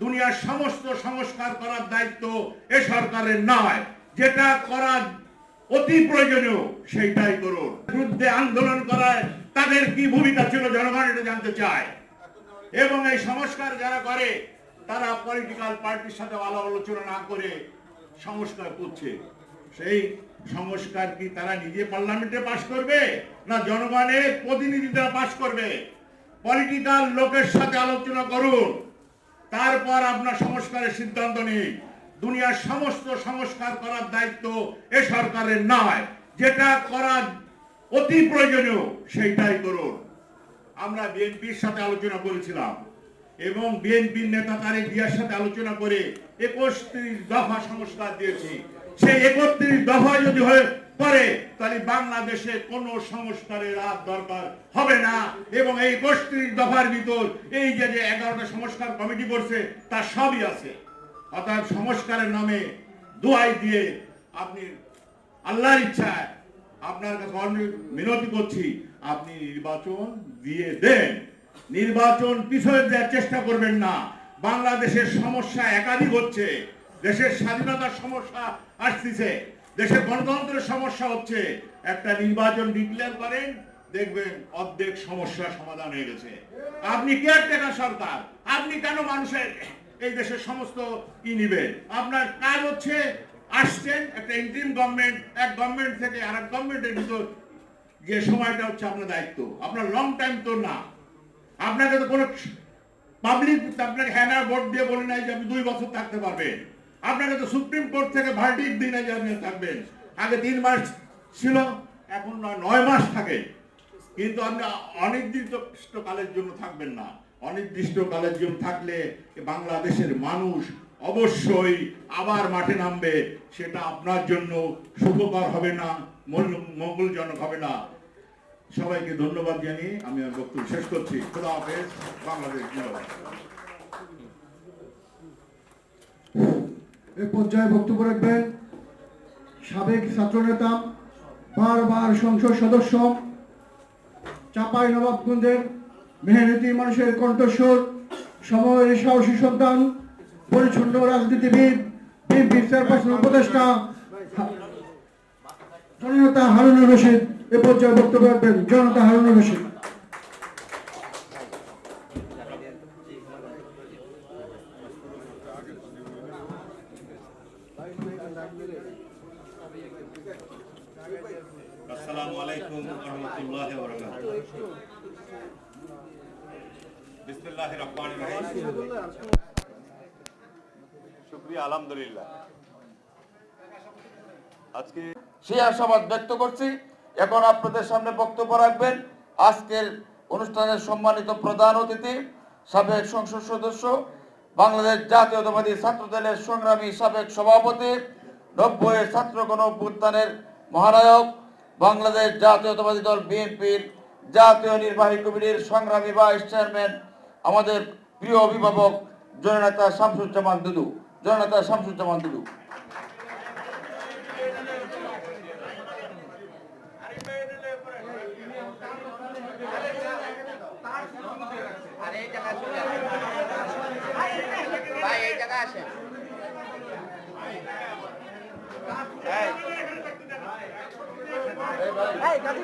দুনিয়ার সমস্ত সংস্কার করার দায়িত্ব এ সরকারের নয়। যেটা করা অতি প্রয়োজনীয়, সেইটাই করুন। বিরুদ্ধে আন্দোলন করায় তাদের কি ভূমিকা ছিল জনগণ এটা জানতে চায়। এবং এই সংস্কার যারা করে, তারা পলিটিক্যাল পার্টির সাথে আলাপ আলোচনা না করে সংস্কার করছে। সেই সংস্কার কি তারা নিজে পার্লামেন্টে পাশ করবে, না জনগণের প্রতিনিধিরা পাশ করবে? পলিটিক্যাল লোকের সাথে আলোচনা করুন। তারপর আপনার সংস্কারের সিদ্ধান্ত নিন দুনিয়ার সমস্ত সংস্কার করার দায়িত্ব এ সরকারের নয়। যেটা করা অতি প্রয়োজনীয়, সেইটাই করুন। আমরা বিএনপির সাথে আলোচনা করেছিলাম এবং বিএনপির নেতা তারেক জিয়ার সাথে আলোচনা করে একত্রিশ দফা সংস্কার দিয়েছি। সেই একত্রিশ দফা যদি হয়ে পরে তাহলে বাংলাদেশে কোনো সংস্কারের আর দরকার হবে না। এবং এই একত্রিশ দফার ভিতর এই যে যে এগারোটা সংস্কার কমিটি করছে তার সবই আছে। অর্থাৎ সংস্কারের নামে দোয়াই দিয়ে আপনি আল্লাহর ইচ্ছায় আপনার কাছে অনেক মিনতি করছি, আপনি নির্বাচন দিয়ে দেন। নির্বাচন পিছনে দেওয়ার চেষ্টা করবেন না। বাংলাদেশের সমস্যা একাধিক হচ্ছে। দেশের স্বাধীনতার সমস্যা আসতেছে। দেশের গণতন্ত্রের সমস্যা হচ্ছে, একটা নির্বাচন ডিক্লেয়ার করেন, দেখবেন অর্ধেক সমস্যা সমাধান হয়ে গেছে। আপনি কেয়ারটেকার সরকার, আপনি কেন মানুষের এই দেশের সমস্ত ই নিবেন? আপনার কাজ হচ্ছে আসছেন একটা ইন্টারিম গভর্নমেন্ট এক গভর্নমেন্ট থেকে আর এক গভর্নমেন্টের ভিতর যে সময়টা হচ্ছে আপনার দায়িত্ব। আপনার লং টাইম তো না। আপনাকে তো কোনো পাবলিক আপনাকে হ্যানার ভোট দিয়ে বলে নাই যে আপনি দুই বছর থাকতে পারবেন। আপনাকে তো সুপ্রিম কোর্ট থেকে ভার্ডিক দিনে নাই যে আপনি থাকবেন। আগে তিন মাস ছিল, এখন নয় মাস থাকে। কিন্তু আপনি অনির্দিষ্ট কালের জন্য থাকবেন না। অনির্দিষ্ট কালের জন্য থাকলে বাংলাদেশের মানুষ অবশ্যই আবার মাঠে নামবে। সেটা আপনার জন্য সুখকর হবে না মঙ্গল- মঙ্গলজনক হবে না। সবাইকে ধন্যবাদ জানিয়ে আমি বক্তব্য শেষ করছি। খোদা হাফেজ, বাংলাদেশ জিন্দাবাদ। এ পর্যায়ে বক্তব্য রাখবেন। সাবেক ছাত্রনেতা, বারবার সংসদ সদস্য, চাপাই নবাবগঞ্জের মেহনতি মানুষের কণ্ঠস্বর, সময়ের সাহসী সন্তান, পরিচ্ছন্ন রাজনীতিবিদ বিএনপি চেয়ারপারসন উপদেষ্টা, জননেতা হারুনুর রশিদ, এ পর্যায়ে বক্তব্য রাখবেন জনতা হারুনুর রশিদ। আসসালামু আলাইকুম রহমতুল্লাহ আশাবাদ ব্যক্ত করছি। এখন আপনাদের সামনে বক্তব্য রাখবেন আজকের অনুষ্ঠানের সম্মানিত প্রধান অতিথি, সাবেক সংসদ সদস্য, বাংলাদেশ জাতীয়তাবাদী ছাত্র দলের সংগ্রামী সাবেক সভাপতি নব্বই ছাত্র গণ অভ্যুত্থানের মহানায়ক বাংলাদেশ জাতীয়তাবাদী দল বিএনপির জাতীয় নির্বাহী কমিটির সংগ্রামী ভাইস চেয়ারম্যান, আমাদের প্রিয় অভিভাবক জননেতা শামসুজ্জামান দুদু। জননেতা শামসুজ্জামান দুদু। ভাই, এই আসেন। ・えい・カミ!